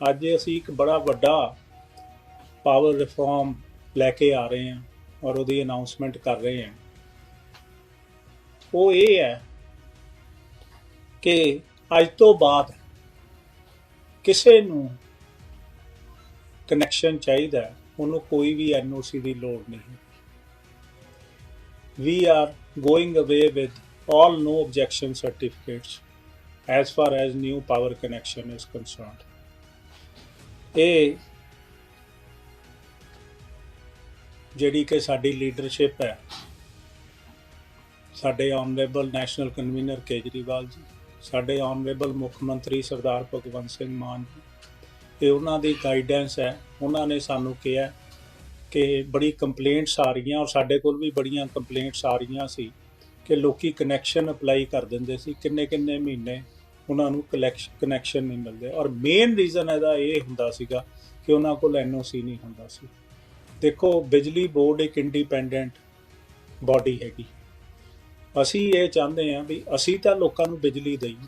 ਅੱਜ ਅਸੀਂ ਇੱਕ ਬੜਾ ਵੱਡਾ ਪਾਵਰ ਰਿਫਾਰਮ ਲੈ ਕੇ ਆ ਰਹੇ ਹਾਂ ਔਰ ਉਹਦੀ ਅਨਾਉਂਸਮੈਂਟ ਕਰ ਰਹੇ ਹਾਂ ਉਹ ਇਹ ਹੈ ਕਿ ਅੱਜ ਤੋਂ ਬਾਅਦ ਕਿਸੇ ਨੂੰ ਕਨੈਕਸ਼ਨ ਚਾਹੀਦਾ ਹੈ, ਉਹਨੂੰ ਕੋਈ ਵੀ ਐਨਓਸੀ ਦੀ ਲੋੜ ਨਹੀਂ we are going away with all no objection certificates as far as new power connection is concerned. ਇਹ ਜਿਹੜੀ ਕਿ ਸਾਡੀ ਲੀਡਰਸ਼ਿਪ ਹੈ, ਸਾਡੇ honourable national convener Kejriwal ji, ਸਾਡੇ ਆਨਰੇਬਲ ਮੁੱਖ ਮੰਤਰੀ ਸਰਦਾਰ ਭਗਵੰਤ ਸਿੰਘ ਮਾਨ ਜੀ, ਇਹ ਉਹਨਾਂ ਦੀ ਗਾਈਡੈਂਸ ਹੈ। ਉਹਨਾਂ ਨੇ ਸਾਨੂੰ ਕਿਹਾ ਕਿ ਬੜੀ ਕੰਪਲੇਂਟਸ ਆ ਰਹੀਆਂ ਔਰ ਸਾਡੇ ਕੋਲ ਵੀ ਬੜੀਆਂ ਕੰਪਲੇਂਟਸ ਆ ਰਹੀਆਂ ਸੀ ਕਿ ਲੋਕੀ ਕਨੈਕਸ਼ਨ ਅਪਲਾਈ ਕਰ ਦਿੰਦੇ ਸੀ। ਕਿੰਨੇ ਕਿੰਨੇ ਮਹੀਨੇ ਉਹਨਾਂ ਨੂੰ ਕਨੈਕਸ਼ਨ ਨਹੀਂ ਮਿਲਦੇ। ਔਰ ਮੇਨ ਰੀਜ਼ਨ ਇਹਦਾ ਇਹ ਹੁੰਦਾ ਸੀਗਾ ਕਿ ਉਹਨਾਂ ਕੋਲ ਐਨਓਸੀ ਨਹੀਂ ਹੁੰਦਾ ਸੀ। ਦੇਖੋ, ਬਿਜਲੀ ਬੋਰਡ ਇੱਕ ਇੰਡੀਪੈਂਡੈਂਟ ਬਾਡੀ ਹੈਗੀ। ਅਸੀਂ ਇਹ ਚਾਹੁੰਦੇ ਹਾਂ ਵੀ ਅਸੀਂ ਤਾਂ ਲੋਕਾਂ ਨੂੰ ਬਿਜਲੀ ਦਈਏ।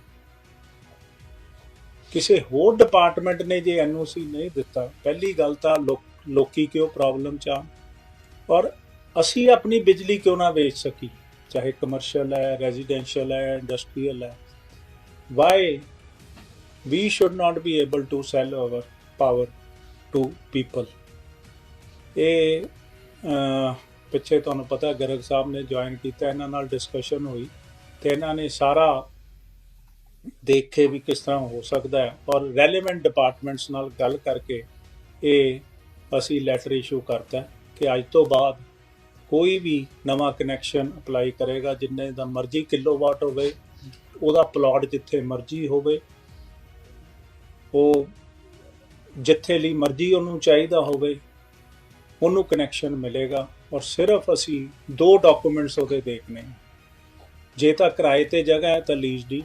ਕਿਸੇ ਹੋਰ ਡਿਪਾਰਟਮੈਂਟ ਨੇ ਜੇ ਐਨਓਸੀ ਨਹੀਂ ਦਿੱਤਾ, ਪਹਿਲੀ ਗੱਲ ਤਾਂ ਲੋਕ ਲੋਕੀ ਕਿਉਂ ਪ੍ਰੋਬਲਮ ਚ ਆ ਔਰ ਅਸੀਂ ਆਪਣੀ ਬਿਜਲੀ ਕਿਉਂ ਨਾ ਵੇਚ ਸਕੀ ਚਾਹੇ ਕਮਰਸ਼ੀਅਲ ਹੈ ਰੈਜ਼ੀਡੈਂਸ਼ੀਅਲ ਹੈ ਇੰਡਸਟਰੀਅਲ ਹੈ। Why we should not be able to sell our power to people? ਇਹ ਪਿੱਛੇ ਤੁਹਾਨੂੰ ਪਤਾ ਗਰਗ ਸਾਹਿਬ ਨੇ ਜੁਆਇਨ ਕੀਤਾ, ਇਹਨਾਂ ਨਾਲ ਡਿਸਕਸ਼ਨ ਹੋਈ ਤੇ ਇਹਨਾਂ ਨੇ ਸਾਰਾ ਦੇਖੇ ਵੀ ਕਿਸ ਤਰ੍ਹਾਂ ਹੋ ਸਕਦਾ ਹੈ ਔਰ ਰੈਲੇਵੈਂਟ ਡਿਪਾਰਟਮੈਂਟਸ ਨਾਲ ਗੱਲ ਕਰਕੇ ਇਹ ਅਸੀਂ ਲੈਟਰ ਇਸ਼ੂ ਕਰਤਾ ਕਿ ਅੱਜ ਤੋਂ ਬਾਅਦ ਕੋਈ ਵੀ ਨਵਾਂ ਕਨੈਕਸ਼ਨ ਅਪਲਾਈ ਕਰੇਗਾ, ਜਿੰਨੇ ਦਾ ਮਰਜ਼ੀ ਕਿਲੋਵਾਟ ਹੋਵੇ ਉਹਦਾ ਪਲਾਟ ਜਿੱਥੇ ਮਰਜ਼ੀ ਹੋਵੇ, ਉਹ ਜਿੱਥੇ ਲਈ ਮਰਜ਼ੀ ਉਹਨੂੰ ਚਾਹੀਦਾ ਹੋਵੇ, ਉਹਨੂੰ ਕਨੈਕਸ਼ਨ ਮਿਲੇਗਾ ਔਰ ਸਿਰਫ ਅਸੀਂ ਦੋ ਡਾਕੂਮੈਂਟਸ ਉਹਦੇ ਦੇਖਨੇ ਹੈ। ਜੇ ਤਾਂ ਕਿਰਾਏ ਤੇ ਜਗ੍ਹਾ ਹੈ ਤਾਂ ਲੀਜ਼ ਡੀਡ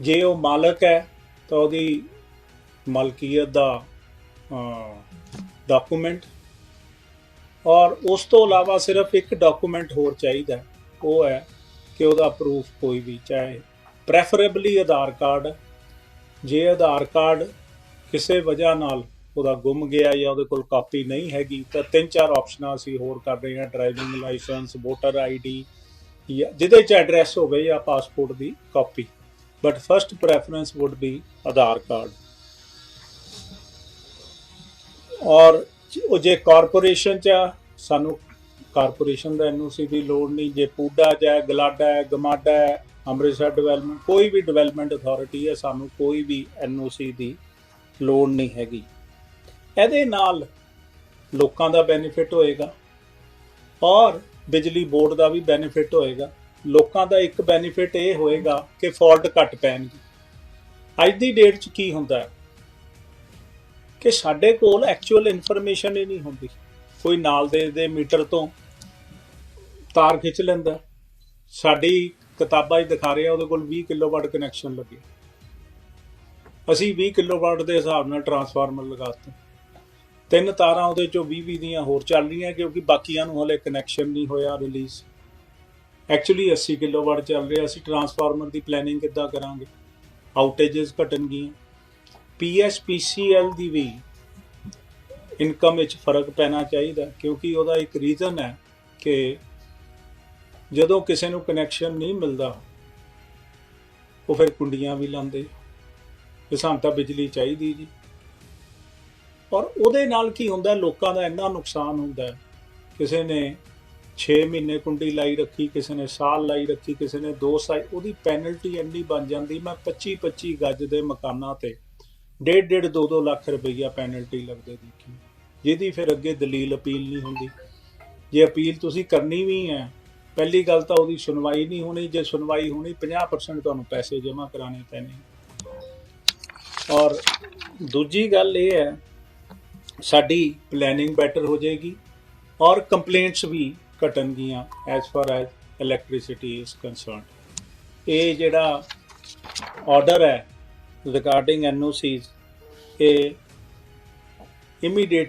ਜੇ ਉਹ ਮਾਲਕ ਹੈ ਤਾਂ ਉਹਦੀ ਮਲਕੀਅਤ ਦਾ ਡਾਕੂਮੈਂਟ ਔਰ ਉਸ ਤੋਂ ਇਲਾਵਾ ਸਿਰਫ ਇੱਕ ਡਾਕੂਮੈਂਟ ਹੋਰ ਚਾਹੀਦਾ ਉਹ ਹੈ ਕਿ ਉਹਦਾ ਪ੍ਰੂਫ ਕੋਈ ਵੀ ਚਾਹੇ ਪ੍ਰੈਫਰੇਬਲੀ ਆਧਾਰ ਕਾਰਡ ਜੇ ਆਧਾਰ ਕਾਰਡ ਕਿਸੇ ਵਜ੍ਹਾ ਨਾਲ ਉਹਦਾ ਗੁੰਮ ਗਿਆ ਜਾਂ ਉਹਦੇ ਕੋਲ ਕਾਪੀ ਨਹੀਂ ਹੈਗੀ ਤਾਂ ਤਿੰਨ ਚਾਰ ਆਪਸ਼ਨਾਂ ਅਸੀਂ ਹੋਰ ਕਰ ਰਹੇ ਹਾਂ ਡਰਾਈਵਿੰਗ ਲਾਇਸੈਂਸ ਵੋਟਰ ਆਈਡੀ ਜਾਂ ਜਿਹਦੇ ਚ ਐਡਰੈਸ ਹੋਵੇ ਜਾਂ passport the copy but first preference would be Aadhaar card. ਔਰ ਉਹ ਜੇ ਕਾਰਪੋਰੇਸ਼ਨ ਚ ਆ, ਸਾਨੂੰ ਕਾਰਪੋਰੇਸ਼ਨ ਦਾ ਐਨਓਸੀ ਦੀ ਲੋੜ ਨਹੀਂ, ਜੇ ਪੂਡਾ ਚ ਹੈ, ਗਲਾਡਾ ਹੈ, ਗਮਾਡਾ ਹੈ, ਅੰਮ੍ਰਿਤਸਰ ਡਿਵੈਲਪਮੈਂਟ ਕੋਈ ਵੀ ਡਿਵੈਲਪਮੈਂਟ ਅਥਾਰਟੀ ਹੈ, ਸਾਨੂੰ ਕੋਈ ਵੀ ਐਨਓਸੀ ਦੀ ਲੋੜ ਨਹੀਂ ਹੈਗੀ। ਇਹਦੇ ਨਾਲ ਲੋਕਾਂ ਦਾ ਬੈਨੀਫਿਟ ਹੋਏਗਾ ਔਰ ਬਿਜਲੀ ਬੋਰਡ ਦਾ ਵੀ ਬੈਨੀਫਿਟ ਹੋਏਗਾ। ਲੋਕਾਂ ਦਾ ਇੱਕ ਬੈਨੀਫਿਟ ਇਹ ਹੋਏਗਾ ਕਿ ਫਾਲਟ ਘੱਟ ਪੈਣਗੇ। ਅੱਜ ਦੀ ਡੇਟ 'ਚ ਕੀ ਹੁੰਦਾ ਹੈ? ਕਿ ਸਾਡੇ ਕੋਲ ਐਕਚੁਅਲ ਇਨਫੋਰਮੇਸ਼ਨ ਹੀ ਨਹੀਂ ਹੁੰਦੀ। ਕੋਈ ਨਾਲ ਦੇ ਦੇ ਮੀਟਰ ਤੋਂ ਤਾਰ ਖਿੱਚ ਲੈਂਦਾ। ਸਾਡੀ ਕਿਤਾਬਾਂ 'ਚ ਦਿਖਾ ਰਿਹਾ, ਉਹਦੇ ਕੋਲ 20 ਕਿਲੋਵਾਟ ਕਨੈਕਸ਼ਨ ਲੱਗੇ। ਅਸੀਂ 20 ਕਿਲੋਵਾਟ ਦੇ ਹਿਸਾਬ ਨਾਲ ਟਰਾਂਸਫਾਰਮਰ ਲਗਾਤੇ ਤਿੰਨ ਤਾਰਾਂ ਉਹਦੇ ਚੋਂ 20 20 ਦੀਆਂ ਹੋਰ ਚੱਲ ਰਹੀਆਂ, ਕਿਉਂਕਿ ਬਾਕੀਆਂ ਨੂੰ ਹਲੇ ਕਨੈਕਸ਼ਨ ਨਹੀਂ ਹੋਇਆ ਰਿਲੀਜ਼ ਐਕਚੁਅਲੀ 80 ਕਿਲੋਵਾਟ ਚੱਲ ਰਿਹਾ, ਅਸੀਂ ਟਰਾਂਸਫਾਰਮਰ ਦੀ ਪਲੈਨਿੰਗ ਕਿੱਦਾਂ ਕਰਾਂਗੇ? ਆਊਟੇजेस ਘਟਣਗੀਆਂ। ਪੀਐਸਪੀਸੀਐਲ ਦੀ ਵੀ ਇਨਕਮ ਵਿੱਚ ਫ਼ਰਕ ਪੈਣਾ ਚਾਹੀਦਾ ਕਿਉਂਕਿ ਉਹਦਾ ਇੱਕ ਰੀਜ਼ਨ ਹੈ ਕਿ ਜਦੋਂ ਕਿਸੇ ਨੂੰ ਕਨੈਕਸ਼ਨ ਨਹੀਂ ਮਿਲਦਾ, ਉਹ ਫਿਰ ਕੁੰਡੀਆਂ ਵੀ ਲਾਉਂਦੇ ਕਿ ਸਾਨੂੰ ਤਾਂ ਬਿਜਲੀ ਚਾਹੀਦੀ ਜੀ। ਔਰ ਉਹਦੇ ਨਾਲ ਕੀ ਹੁੰਦਾ ਲੋਕਾਂ ਦਾ ਇੰਨਾ ਨੁਕਸਾਨ ਹੁੰਦਾ ਕਿਸੇ ਨੇ 6 ਮਹੀਨੇ ਕੁੰਡੀ ਲਾਈ ਰੱਖੀ, ਕਿਸੇ ਨੇ ਸਾਲ ਲਾਈ ਰੱਖੀ, ਕਿਸੇ ਨੇ 2 ਸਾਲ, ਉਹਦੀ ਪੈਨਲਟੀ ਇੰਨੀ ਬਣ ਜਾਂਦੀ, ਮੈਂ 25 25 ਗੱਜ ਦੇ ਮਕਾਨਾਂ ਤੇ ਡੇਢ ਡੇਢ 2 2 ਲੱਖ ਰੁਪਈਆ ਪੈਨਲਟੀ ਲੱਗਦੇ ਦੇਖੀ। ਜਿਹਦੀ ਫਿਰ ਅੱਗੇ ਦਲੀਲ ਅਪੀਲ ਨਹੀਂ ਹੁੰਦੀ। ਜੇ ਅਪੀਲ ਤੁਸੀਂ ਕਰਨੀ ਵੀ ਹੈ, ਪਹਿਲੀ ਗੱਲ ਤਾਂ ਉਹਦੀ ਸੁਣਵਾਈ ਨਹੀਂ ਹੋਣੀ, ਜੇ ਸੁਣਵਾਈ ਹੋਣੀ 50% ਤੁਹਾਨੂੰ ਪੈਸੇ ਜਮ੍ਹਾਂ ਕਰਾਣੇ ਪੈਣੇ। ਔਰ ਦੂਜੀ ਗੱਲ ਇਹ ਹੈ, ਸਾਡੀ ਪਲੈਨਿੰਗ ਬੈਟਰ ਹੋ ਜਾਏਗੀ ਔਰ ਕੰਪਲੇਂਟਸ ਵੀ ਘਟਣਗੀਆਂ as far as electricity is concerned ਇਹ ਜਿਹੜਾ ਆਰਡਰ ਹੈ regarding NOCs, a immediate